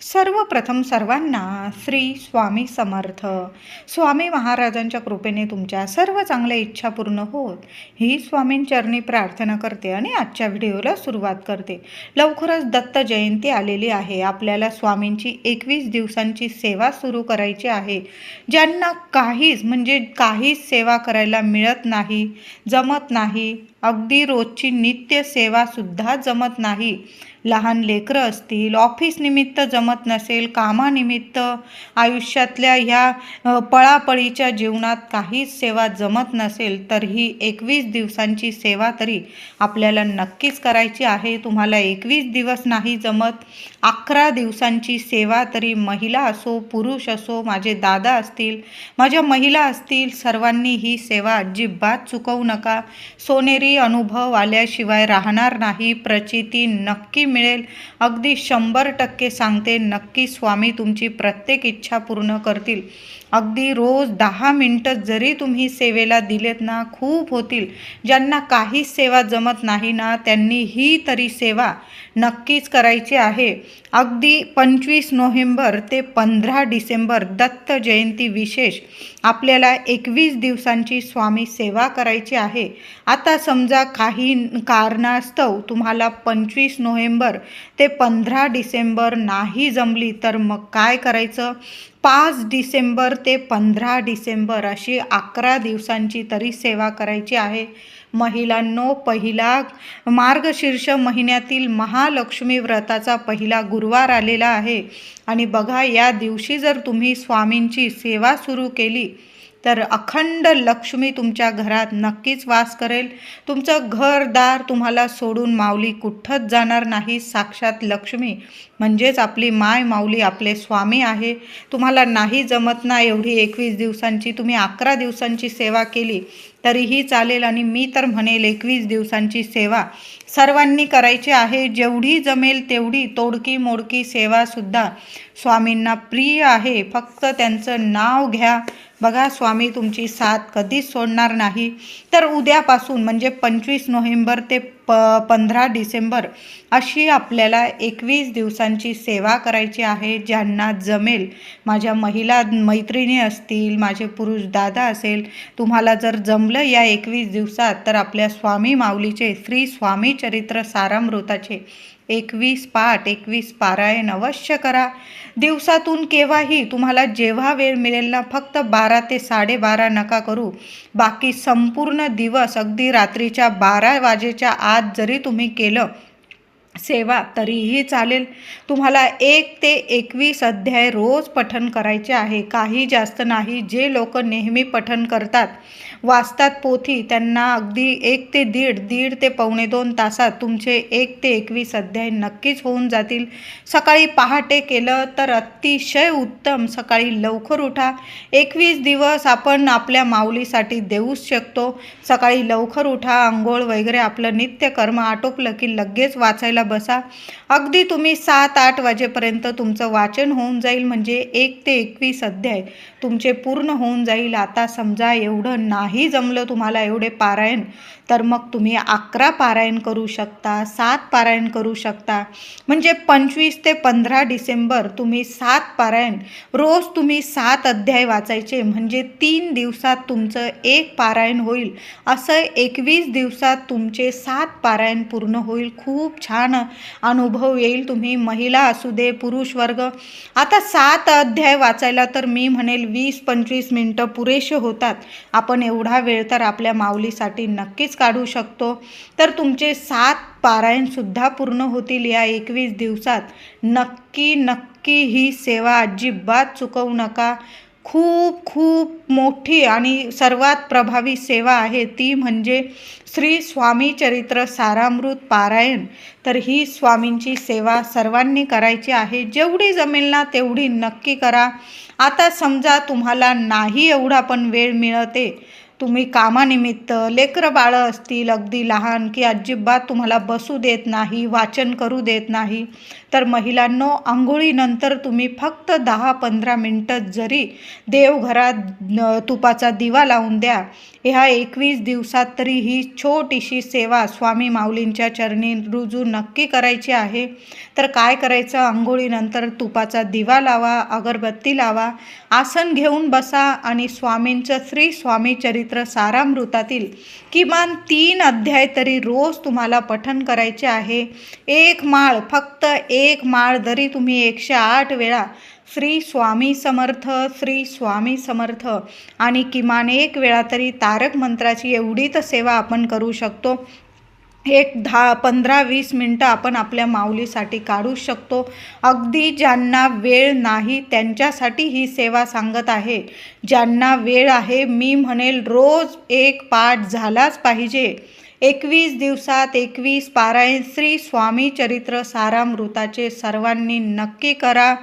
सर्वप्रथम सर्वांना श्री स्वामी समर्थ. स्वामी महाराजांच्या कृपेने तुमच्या सर्व चांगल्या इच्छा पूर्ण होत. ही स्वामींचरणी प्रार्थना करते आणि आजच्या व्हिडिओला सुरुवात करते. लवकरच दत्त जयंती आलेली आहे. आपल्याला स्वामींची एकवीस दिवसांची सेवा सुरू करायची आहे. ज्यांना काहीच म्हणजे काहीच सेवा करायला मिळत नाही जमत नाही अगदी रोजची नित्य सेवासुद्धा जमत नाही लहान लेकरं असतील ऑफिसनिमित्त जमत नसेल कामानिमित्त आयुष्यातल्या ह्या पळापळीच्या जीवनात काहीच सेवा जमत नसेल तर ही एकवीस दिवसांची सेवा तरी आपल्याला नक्कीच करायची आहे. तुम्हाला एकवीस दिवस नाही जमत अकरा दिवसांची सेवा तरी महिला असो पुरुष असो माझे दादा असतील माझ्या महिला असतील सर्वांनी ही सेवा अजिबात चुकवू नका. सोनेरी अनुभव आल्याशिवाय राहणार नाही प्रचिती नक्की मिळेल. अगदी शंभर टक्के सांगते. नक्की स्वामी तुमची प्रत्येक इच्छा पूर्ण करतील. अगदी रोज दहा मिनटं जरी तुम्ही सेवेला दिलेत ना खूप होतील. ज्यांना काहीच सेवा जमत नाही ना त्यांनी ही तरी सेवा नक्कीच करायची आहे. अगदी पंचवीस नोव्हेंबर ते पंधरा डिसेंबर दत्त जयंती विशेष आपल्याला एकवीस दिवसांची स्वामी सेवा करायची आहे. आता समजा काही कारणास्तव तुम्हाला पंचवीस नोव्हेंबर ते पंधरा डिसेंबर नाही जमली तर मग काय करायचं? पाच डिसेंबर ते पंधरा डिसेंबर अशी अकरा दिवसांची तरी सेवा करायची आहे. महिलांनो पहिला मार्गशीर्ष महिन्यातील महालक्ष्मी व्रताचा पहिला गुरुवार आलेला आहे. आणि बघा या दिवशी जर तुम्ही स्वामींची सेवा सुरू केली तर अखंड लक्ष्मी तुमच्या घरात नक्कीच वास करेल. तुमचं घरदार तुम्हाला सोडून माऊली कुठंच जाणार नाही साक्षात लक्ष्मी. म्हणजेच आपली माय माऊली आपले स्वामी आहे. तुम्हाला नाही जमत ना एवढी एकवीस दिवसांची. तुम्ही अकरा दिवसांची सेवा केली तरीही चालेल आणि मी तर म्हणेल एकवीस दिवसांची सेवा सर्वांनी करायची आहे. जेवढी जमेल तेवढी तोडकी मोडकी सेवासुद्धा स्वामींना प्रिय आहे. फक्त त्यांचं नाव घ्या. बघा स्वामी तुमची साथ कधीच सोडणार नाही. तर उद्यापासून म्हणजे पंचवीस नोव्हेंबर ते प पंधरा डिसेंबर अशी आपल्याला एकवीस दिवसांची सेवा करायची आहे ज्यांना जमेल. माझ्या महिला मैत्रिणी असतील माझे पुरुष दादा असेल तुम्हाला जर जमलं या एकवीस दिवसात तर आपल्या स्वामी माऊलीचे श्री स्वामी चरित्र सारामृताचे एकवीस पाठ एकवीस पारायण अवश्य करा. दिवसातून केव्हाही तुम्हाला जेव्हा वेळ मिळेल ना फक्त बारा ते साडेबारा नका करू. बाकी संपूर्ण दिवस अगदी रात्रीच्या बारा वाजेच्या आत जरी तुम्ही केलं सेवा तरीही चालेल. तुम्हाला एक ते एकवीस अध्याय रोज पठन करायचे आहे. काही जास्त नाही जे लोक नेहमी पठन करतात. वाचतात पोथी त्यांना अगदी एक ते दीड दीड ते पावणे दोन तासात तुमचे एक ते एकवीस अध्याय नक्कीच होऊन जातील. सकाळी पहाटे केलं तर अतिशय उत्तम. सकाळी लवकर उठा. एकवीस दिवस आपण आपल्या माऊलीसाठी देऊच शकतो. सकाळी लवकर उठा आंघोळ वगैरे आपलं नित्यकर्म आटोपलं की लगेच वाचायला बसा. अगदी तुम्ही सात आठ वाजेपर्यंत तुमचं वाचन होऊन जाईल म्हणजे एक ते एकवीस अध्याय तुमचे पूर्ण होऊन जाईल. आता समजा एवढं नाही जमलं तुम्हाला एवढे पारायण तर मग तुम्ही अकरा पारायण करू शकता सात पारायण करू शकता. म्हणजे पंचवीस ते पंधरा डिसेंबर तुम्ही सात पारायण रोज तुम्ही सात अध्याय वाचायचे. म्हणजे तीन दिवसात तुमचं एक पारायण होईल. असं एकवीस दिवसात तुमचे सात पारायण पूर्ण होईल. खूप छान अनुभव येईल तुम्ही महिला असू दे पुरुष वर्ग. आता सात अध्याय वाचायला तर मी म्हणेल वीस पंचवीस मिनटं पुरेसे होतात. आपण एवढं वेळ तर आपल्या माऊलीसाठी नक्कीच काढू शकतो. तर तुमचे सात पारायणसुद्धा पूर्ण होतील या एकवीस दिवसात. नक्की नक्की ही सेवा अजिबात चुकवू नका. खूप खूप मोठी आणि सर्वात प्रभावी सेवा आहे ती म्हणजे श्री स्वामी चरित्र सारामृत पारायण. तर ही स्वामींची सेवा सर्वांनी करायची आहे. जेवढी जमेल ना तेवढी नक्की करा. आता समजा तुम्हाला नाही एवढा पण वेळ मिळते. तुम्ही कामानिमित्त लेकरं बाळं असतील अगदी लहान की अजिबात तुम्हाला बसू देत नाही वाचन करू देत नाही. तर महिलांनो आंघोळीनंतर तुम्ही फक्त दहा पंधरा मिनटं जरी देवघरात तुपाचा दिवा लावून द्या ह्या एकवीस दिवसात तरी ही छोटीशी सेवा स्वामी माऊलींच्या चरणी रुजू नक्की करायची आहे. तर काय करायचं? आंघोळीनंतर तुपाचा दिवा लावा अगरबत्ती लावा आसन घेऊन बसा आणि स्वामींचं श्री स्वामी चरित्र सारामृतातील किमान तीन अध्याय तरी रोज तुम्हाला पठन करायचे आहे. एक माळ फक्त एक एक माळ जरी तुम्ही एकशे आठ वेळा श्री स्वामी समर्थ श्री स्वामी समर्थ आणि किमान एक वेळा तरी तारक मंत्राची एवढी तर सेवा आपण करू शकतो. एक दहा पंधरा वीस मिनटं आपण आपल्या माऊलीसाठी काढू शकतो. अगदी ज्यांना वेळ नाही त्यांच्यासाठी ही सेवा सांगत आहे. ज्यांना वेळ आहे मी म्हणेल रोज एक पाठ झालाच पाहिजे. एकवीस दिवसात एकवीस पारायण श्री स्वामी चरित्र सारामृताचे सर्वांनी नक्की करा.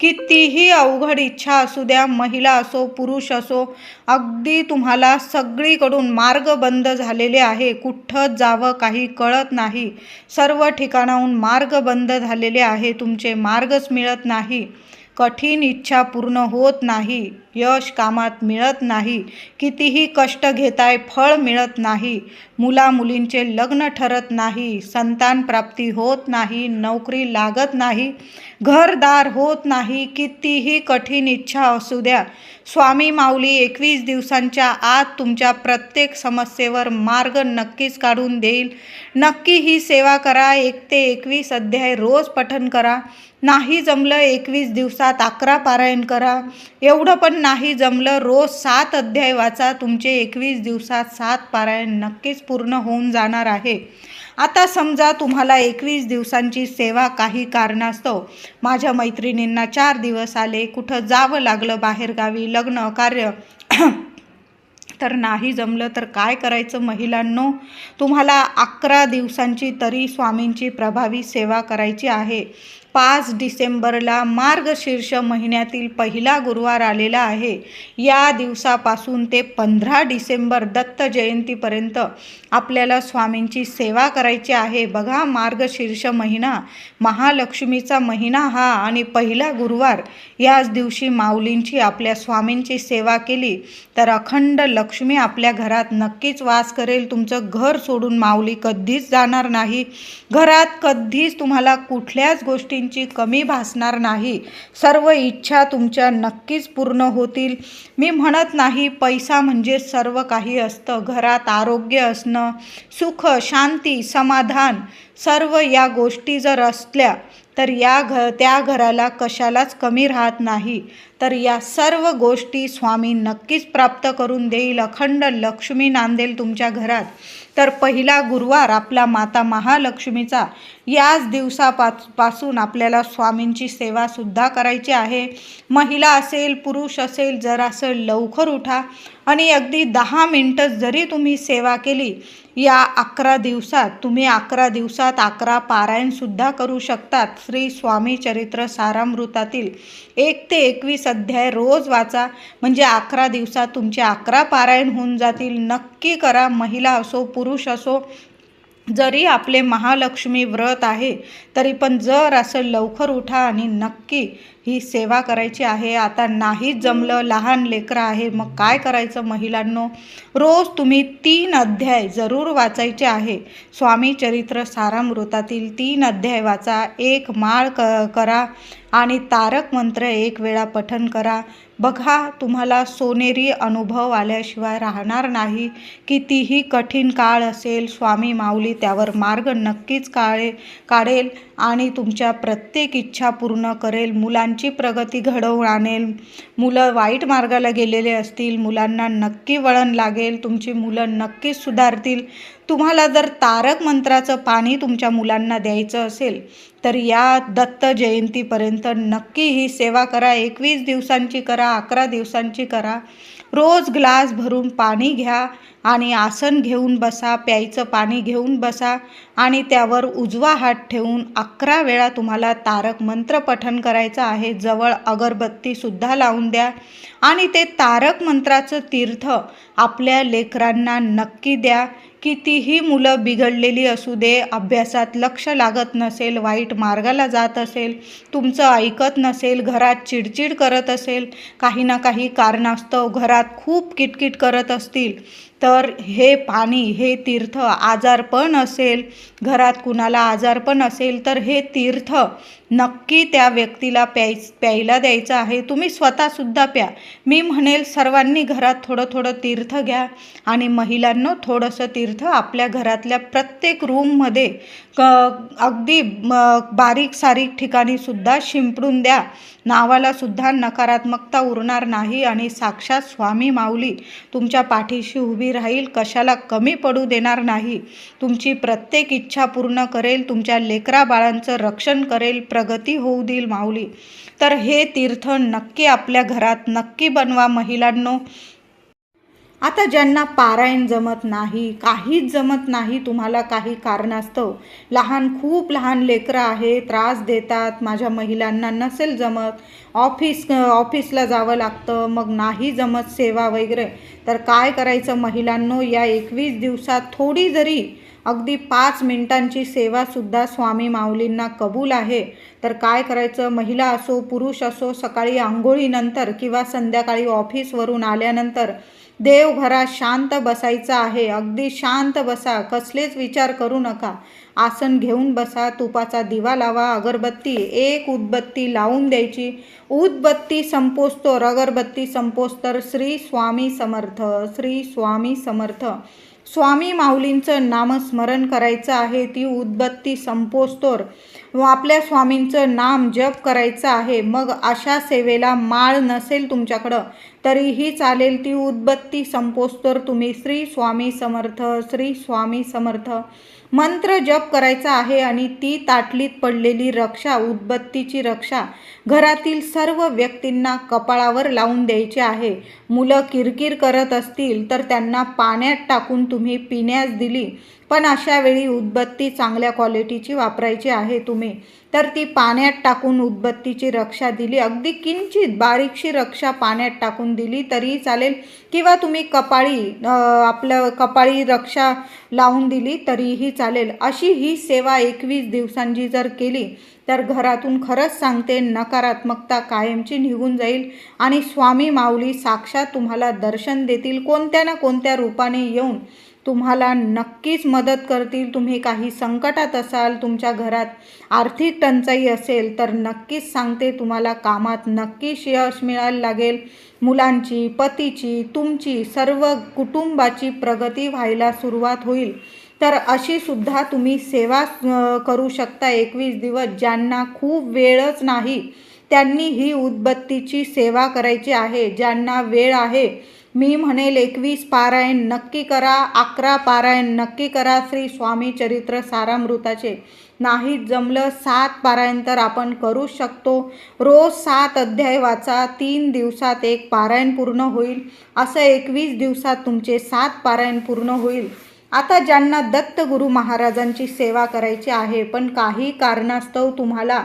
कितीही अवघड इच्छा असू द्या महिला असो पुरुष असो अगदी तुम्हाला सगळीकडून मार्ग बंद झालेले आहे. कुठं जावं काही कळत नाही. सर्व ठिकाणाहून मार्ग बंद झालेले आहे. तुमचे मार्गच मिळत नाही. कठीण इच्छा पूर्ण होत नाही. यश कामात मिळत नाही. कितीही कष्ट घेताय फळ मिळत नाही. मुला मुलींचे लग्न ठरत नाही. संतान प्राप्ती होत नाही. नोकरी लागत नाही. घरदार होत नाही. कितीही कठीण इच्छा असू द्या. स्वामी माऊली एकवीस दिवसांच्या आत तुमच्या प्रत्येक समस्येवर मार्ग नक्कीच काढून देईल. नक्की ही सेवा करा. एक ते एकवीस अध्याय रोज पठन करा. नाही जमलं एकवीस दिवसात अकरा पारायण करा. एवढं पण नाही जमलं रोज सात अध्याय वाचा तुमचे एकवीस दिवसात सात पारायण नक्कीच पूर्ण होऊन जाणार आहे. आता समजा तुम्हाला एकवीस दिवसांची सेवा काही कारणास्तव. माझ्या मैत्रिणींना चार दिवस आले कुठं जावं लागलं बाहेरगावी लग्न कार्य. तर नाही जमलं तर काय करायचं महिलांनो? तुम्हाला अकरा दिवसांची तरी स्वामींची प्रभावी सेवा करायची आहे. पाच डिसेंबरला मार्गशीर्ष महिन्यातील पहिला गुरुवार आलेला आहे. या दिवसापासून ते पंधरा डिसेंबर दत्त जयंतीपर्यंत आपल्याला स्वामींची सेवा करायची आहे. बघा मार्गशीर्ष महिना महालक्ष्मीचा महिना हा आणि पहिला गुरुवार. याच दिवशी माऊलींची आपल्या स्वामींची सेवा केली तर अखंड लक्ष्मी आपल्या घरात नक्कीच वास करेल. तुमचं घर सोडून माऊली कधीच जाणार नाही. घरात कधीच तुम्हाला कुठल्याच गोष्टींची कमी भासणार नाही. सर्व इच्छा तुमच्या नक्कीच पूर्ण होतील. मी म्हणत नाही पैसा म्हणजे सर्व काही असतं. घरात आरोग्य असणं सुख शांती समाधान सर्व या गोष्टी जर असल्या तर या घ त्या घराला कशालाच कमी राहत नाही. तर या सर्व गोष्टी स्वामी नक्कीच प्राप्त करून देईल. अखंड लक्ष्मी नांदेल तुमच्या घरात. तर पहिला गुरुवार आपला माता महालक्ष्मीचा याच दिवसापासून आपल्याला स्वामींची सेवासुद्धा करायची आहे. महिला असेल पुरुष असेल जरासं लवकर उठा आणि अगदी दहा मिनटं जरी तुम्ही सेवा केली या अकरा दिवसात तुम्ही अकरा दिवसात अकरा पारायणसुद्धा करू शकतात. श्री स्वामी चरित्र सारामृतातील एक ते एकवीस अध्याय रोज वाचा. म्हणजे अकरा दिवसात तुमचे अकरा पारायण होऊन जातील. नक्की करा महिला असो पुरुष असो जरी आपले महालक्ष्मी व्रत आहे तरी पण जर असं लवकर उठा आणि नक्की ही सेवा करायची आहे. आता नाही जमलं लहान लेकरं आहे. मग काय करायचं महिलांनो? रोज तुम्ही तीन अध्याय जरूर वाचायचे आहे. स्वामी चरित्र सारामृतातील तीन अध्याय वाचा. एक माळ क करा आणि तारक मंत्र एक वेळा पठन करा. बघा तुम्हाला सोनेरी अनुभव आल्याशिवाय राहणार नाही. कितीही कठीण काळ असेल स्वामी माऊली त्यावर मार्ग नक्कीच काळे काढेल आणि तुमच्या प्रत्येक इच्छा पूर्ण करेल. मुलां मुलांची प्रगती घडवून आणेल मुलं वाईट मार्गाला गेलेले असतील मुलांना नक्की वळण लागेल तुमची मुलं नक्कीच सुधारतील. तुम्हाला जर तारक मंत्राचं पाणी तुमच्या मुलांना द्यायचं असेल तर या दत्त जयंतीपर्यंत नक्की ही सेवा करा. एकवीस दिवसांची करा अकरा दिवसांची करा. रोज ग्लास भरून पाणी घ्या. आणि आसन घेऊन बसा प्यायचं पाणी घेऊन बसा आणि त्यावर उजवा हात ठेवून अकरा वेळा तुम्हाला तारक मंत्र पठन करायचं आहे. जवळ अगरबत्तीसुद्धा लावून द्या आणि ते तारक मंत्राचं तीर्थ आपल्या लेकरांना नक्की द्या. कितीही मुलं बिघडलेली असू दे अभ्यासात लक्ष लागत नसेल वाईट मार्गाला जात असेल तुमचं ऐकत नसेल घरात चिडचिड करत असेल काही ना काही कारणास्तव घरात खूप किटकिट करत असतील तर हे पाणी हे तीर्थ आजारपण असेल घरात कुणाला आजारपण असेल तर हे तीर्थ नक्की त्या व्यक्तीला प्याय प्यायला द्यायचं आहे. तुम्ही स्वतःसुद्धा प्या. मी म्हणेल सर्वांनी घरात थोडं थोडं तीर्थ घ्या आणि महिलांनो थोडंसं तीर्थ आपल्या घरातल्या प्रत्येक रूममध्ये क अगदी बारीक सारीक ठिकाणीसुद्धा शिंपडून द्या. नावालासुद्धा नकारात्मकता उरणार नाही आणि साक्षात स्वामी माऊली तुमच्या पाठीशी उभी राहील कशाला कमी पडू देणार नाही. तुमची प्रत्येक इच्छा पूर्ण करेल तुमच्या लेकरा बाळांचं रक्षण करेल प्रगती होऊ देईल माऊली. तर हे तीर्थ नक्की आपल्या घरात नक्की बनवा महिलांनो. आता ज्यांना पारायण जमत नाही काहीच जमत नाही तुम्हाला काही कारणास्तव लहान खूप लहान लेकरं आहे त्रास देतात माझ्या महिलांना नसेल जमत ऑफिस ऑफिसला जावं लागतं मग नाही जमत सेवा वगैरे तर काय करायचं महिलांनो या एकवीस दिवसात थोडी जरी अगदी पाच मिनिटांची सेवासुद्धा स्वामी माऊलींना कबूल आहे तर काय करायचं महिला असो पुरुष असो सकाळी आंघोळीनंतर किंवा संध्याकाळी ऑफिसवरून आल्यानंतर देवघरात शांत बसायचं आहे. अगदी शांत बसा. कसलेच विचार करू नका. आसन घेऊन बसा. तुपाचा दिवा लावा. अगरबत्ती एक उदबत्ती लावून द्यायची. उदबत्ती संपोस्तोर अगरबत्ती संपोस्तर. श्री स्वामी समर्थ. श्री स्वामी समर्थ. स्वामी माऊलींचं नामस्मरण करायचं आहे. ती उदबत्ती संपोस्तोर. व आपल्या स्वामींचं नाम जप करायचं आहे. मग अशा सेवेला माळ नसेल तुमच्याकडं. तरीही चालेल ती उदबत्ती तर तुम्ही. श्री स्वामी समर्थ श्री स्वामी समर्थ. मंत्र जप करायचा आहे आणि ती ताटलीत पडलेली रक्षा उदबत्तीची रक्षा घरातील सर्व व्यक्तींना कपाळावर लावून द्यायचे आहे. मुलं किरकिर करत असतील तर त्यांना पाण्यात टाकून तुम्ही पिण्यास दिली. पण अशा वेळी उदबत्ती चांगल्या क्वालिटीची वापरायची आहे तुम्ही. तर ती पाण्यात टाकून उदबत्तीची रक्षा दिली. अगदी किंचित बारीकशी रक्षा पाण्यात टाकून दिली तरीही चालेल. किंवा तुम्ही कपाळी आपलं कपाळी रक्षा लावून दिली तरीही चालेल. अशी ही सेवा एकवीस दिवसांची जर केली तर घरातून खरंच सांगते नकारात्मकता कायमची निघून जाईल. आणि स्वामी माऊली साक्षात तुम्हाला दर्शन देतील कोणत्या ना कोणत्या रूपाने येऊन. तुम्हाला नक्कीच मदत करतील. तुम्ही काही संकटात असाल तुमच्या घरात आर्थिक टंचाई असेल तर नक्कीच सांगते तुम्हाला कामात नक्कीच यश मिळायला लागेल. मुलांची पतीची तुमची सर्व कुटुंबाची प्रगती व्हायला सुरुवात होईल. तर अशी सुद्धा तुम्ही सेवा करू शकता एकवीस दिवस ज्यांना खूप वेळच नाही. त्यांनी ही उदबत्तीची सेवा करायची आहे. ज्यांना वेळ आहे मी म्हणेल एकवीस पारायण नक्की करा अकरा पारायण नक्की करा श्री स्वामी चरित्र सारामृताचे. नाही जमलं सात पारायण तर आपण करू शकतो. रोज सात अध्याय वाचा तीन दिवसात एक पारायण पूर्ण होईल. असं एकवीस दिवसात तुमचे सात पारायण पूर्ण होईल. आता ज्यांना दत्त गुरु महाराजांची सेवा करायची आहे पण काही कारणास्तव तुम्हाला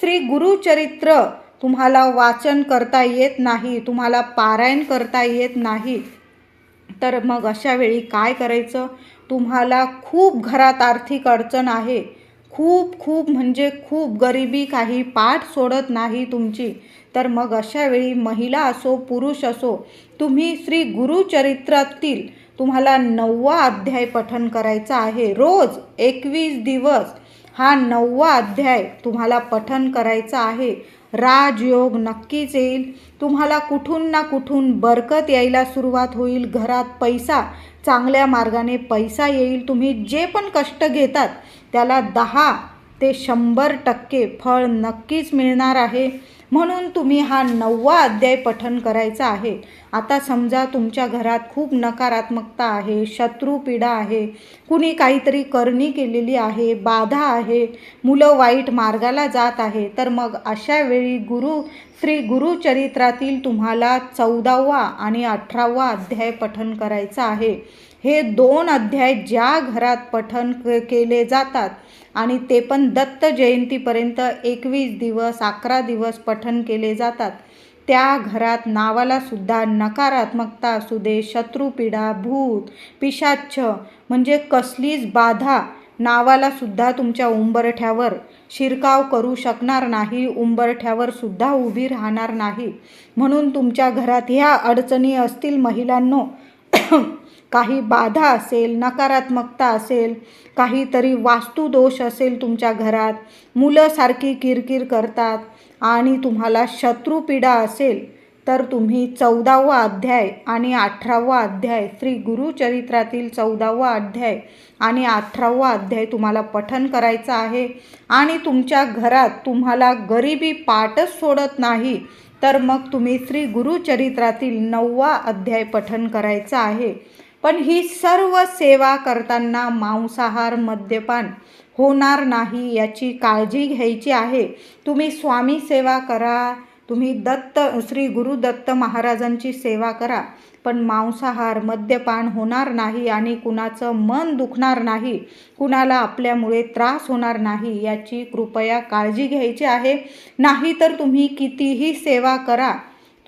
श्री गुरुचरित्र तुम्हाला वाचन करता येत नाही तुम्हाला पारायण करता येत नाही. तर मग अशा वेळी काय करायचं? तुम्हाला खूप घरात आर्थिक अडचण आहे. खूप खूप म्हणजे खूप गरिबी काही पाठ सोडत नाही तुमची. तर मग अशा वेळी महिला असो पुरुष असो तुम्ही श्री गुरुचरित्रातील तुम्हाला नववा अध्याय पठन करायचा आहे. रोज एकवीस दिवस हा नववा अध्याय तुम्हाला पठन करायचा आहे. राजयोग नक्कीच येईल. तुम्हाला कुठून ना कुठून बरकत यायला सुरुवात होईल. घरात पैसा चांगल्या मार्गाने पैसा येईल. तुम्ही जे पण कष्ट घेतात त्याला दहा ते शंभर टक्के फळ नक्कीच मिळणार आहे. म्हणून तुम्ही हा नववा अध्याय पठन करायचा आहे. आता समजा तुमच्या घरात खूप नकारात्मकता आहे शत्रुपीडा आहे कुणी काहीतरी करणी केलेली आहे बाधा आहे मुलं वाईट मार्गाला जात आहे तर मग अशा वेळी गुरु श्री गुरुचरित्रातील तुम्हाला चौदावा आणि अठरावा अध्याय पठन करायचा आहे. हे दोन अध्याय ज्या घरात पठन केले जातात आणि ते पण दत्त जयंतीपर्यंत एकवीस दिवस अकरा दिवस पठन केले जातात. त्या घरात नावाला सुद्धा नकारात्मकता असू दे शत्रुपीडा भूत पिशाच्छ म्हणजे कसलीच बाधा नावाला सुद्धा तुमच्या उंबरठ्यावर शिरकाव करू शकणार नाही उंबरठ्यावर सुद्धा उभी राहणार नाही. म्हणून तुमच्या घरात ह्या अडचणी असतील महिलांनो काही बाधा असेल नकारात्मकता असेल काहीतरी वास्तुदोष असेल तुमच्या घरात मुलं सारखी किरकिर करतात आणि तुम्हाला शत्रुपीडा असेल तर तुम्ही चौदावा अध्याय आणि अठरावा अध्याय श्री गुरुचरित्रातील चौदावा अध्याय आणि अठरावा अध्याय तुम्हाला पठन करायचं आहे. आणि तुमच्या घरात तुम्हाला गरिबी पाठच सोडत नाही तर मग तुम्ही श्री गुरुचरित्रातील नववा अध्याय पठन करायचा आहे. पण ही सर्व सेवा करताना मांसाहार मद्यपान होणार नाही याची काळजी घ्यायची आहे. तुम्ही स्वामी सेवा करा तुम्ही दत्त श्री गुरु दत्त महाराजांची सेवा करा पण मांसाहार मद्यपान होणार नाही आणि कुणाचं मन दुखणार नाही कुणाला आपल्यामुळे त्रास होणार नाही याची कृपया काळजी घ्यायची आहे. नाहीतर तुम्ही कितीही सेवा करा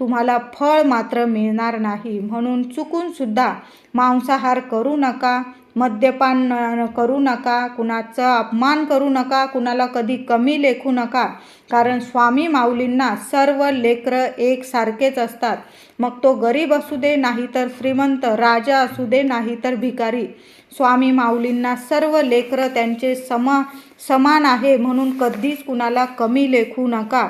तुम्हाला फळ मात्र मिळणार नाही. म्हणून चुकूनसुद्धा मांसाहार करू नका मद्यपान करू नका कुणाचा अपमान करू नका कुणाला कधी कमी लेखू नका. कारण स्वामी माऊलींना सर्व लेकरं एकसारखेच असतात. मग तो गरीब असू दे नाही तर श्रीमंत राजा असू दे नाही तर भिकारी. स्वामी माऊलींना सर्व लेकरं त्यांचे समा समान आहे म्हणून कधीच कुणाला कमी लेखू नका.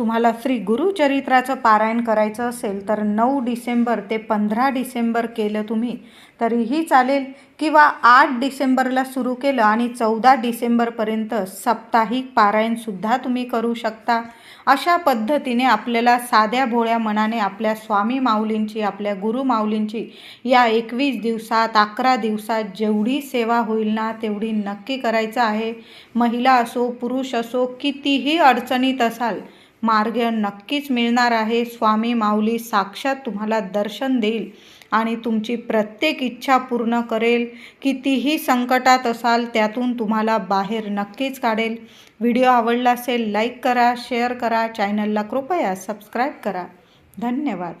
तुम्हाला श्री गुरुचरित्राचं पारायण करायचं असेल तर नऊ डिसेंबर ते पंधरा डिसेंबर केलं तुम्ही तरीही चालेल. किंवा आठ डिसेंबरला सुरू केलं आणि चौदा डिसेंबरपर्यंत साप्ताहिक पारायणसुद्धा तुम्ही करू शकता. अशा पद्धतीने आपल्याला साध्या भोळ्या मनाने आपल्या स्वामी माऊलींची आपल्या गुरु माऊलींची या एकवीस दिवसात अकरा दिवसात जेवढी सेवा होईल ना तेवढी नक्की करायचं आहे. महिला असो पुरुष असो कितीही अडचणीत असाल मार्ग नक्कीच मिळणार आहे. स्वामी माऊली साक्षात तुम्हाला दर्शन देईल आणि तुमची प्रत्येक इच्छा पूर्ण करेल. कितीही संकटात असाल त्यातून तुम्हाला बाहेर नक्कीच काढेल. व्हिडिओ आवडला असेल लाईक करा शेअर करा. चॅनलला कृपया सबस्क्राईब करा. धन्यवाद.